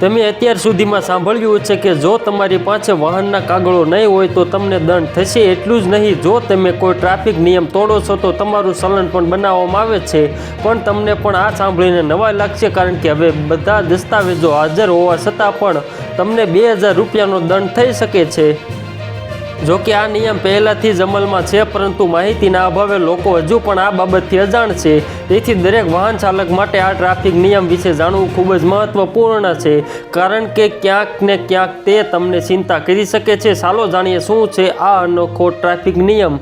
તમે અત્યાર સુધીમાં સાંભળ્યું છે કે જો તમારી પાસે વાહનના કાગળો નહીં હોય તો તમને દંડ થશે. એટલું જ નહીં, જો તમે કોઈ ટ્રાફિક નિયમ તોડો છો તો તમારું ચલણ પણ બનાવવામાં આવે છે. પણ તમને પણ આ સાંભળીને નવાઈ લાગશે કારણ કે હવે બધા દસ્તાવેજો હાજર હોવા છતાં પણ તમને બે હજાર રૂપિયાનો દંડ થઈ શકે છે. જો કે આ નિયમ પહેલાથી જ અમલમાં છે, પરંતુ માહિતીના અભાવે લોકો હજુ પણ આ બાબતથી અજાણ છે. તેથી દરેક વાહન ચાલક માટે આ ટ્રાફિક નિયમ વિશે જાણવું ખૂબ જ મહત્વપૂર્ણ છે, કારણ કે ક્યાંક ને ક્યાંક તે તમને ચિંતા કરી શકે છે. ચાલો જાણીએ શું છે આ અનોખો ટ્રાફિક નિયમ.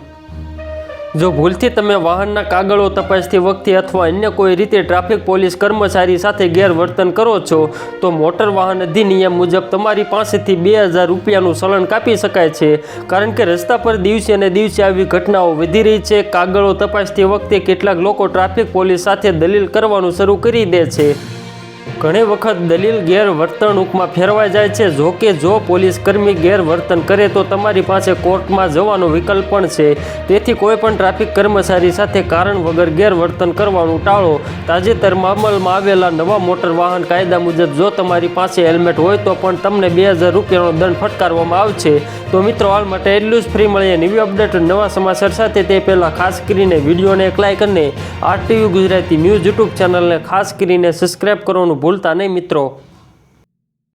જો ભૂલથી તમે વાહનના કાગળો તપાસતી વખતે અથવા અન્ય કોઈ રીતે ટ્રાફિક પોલીસ કર્મચારી સાથે ગેરવર્તન કરો છો, તો મોટર વાહન અધિનિયમ મુજબ તમારી પાસેથી બે હજાર રૂપિયાનું ચલણ કાપી શકાય છે. કારણ કે રસ્તા પર દિવસે અને દિવસે આવી ઘટનાઓ વધી રહી છે, કાગળો તપાસતી વખતે કેટલાક લોકો ટ્રાફિક પોલીસ સાથે દલીલ કરવાનું શરૂ કરી દે છે. ઘણી વખત દલીલ ગેરવર્તણૂકમાં ફેરવાઈ જાય છે. જો કે જો પોલીસ કર્મી ગેરવર્તન કરે તો તમારી પાસે કોર્ટમાં જવાનો વિકલ્પ પણ છે. તેથી કોઈ પણ ટ્રાફિક કર્મચારી સાથે કારણ વગર ગેરવર્તન કરવાનું ટાળો તાજેતરમાં અમલમાં આવેલા નવા મોટર વાહન કાયદા મુજબ જો તમારી પાસે હેલ્મેટ હોય તો પણ તમને બે હજાર રૂપિયાનો દંડ ફટકારવામાં આવશે. તો મિત્રો, હાલ માટે એટલું જ. ફ્રી મળીએ નવી અપડેટ નવા સમાચાર સાથે. તે પહેલાં ખાસ કરીને વિડીયોને એક લાઇક અને આરટીવી ગુજરાતી ન્યૂઝ યુટ્યુબ ચેનલને ખાસ કરીને સબસ્ક્રાઈબ કરવાનું ભૂલતા નહીં મિત્રો.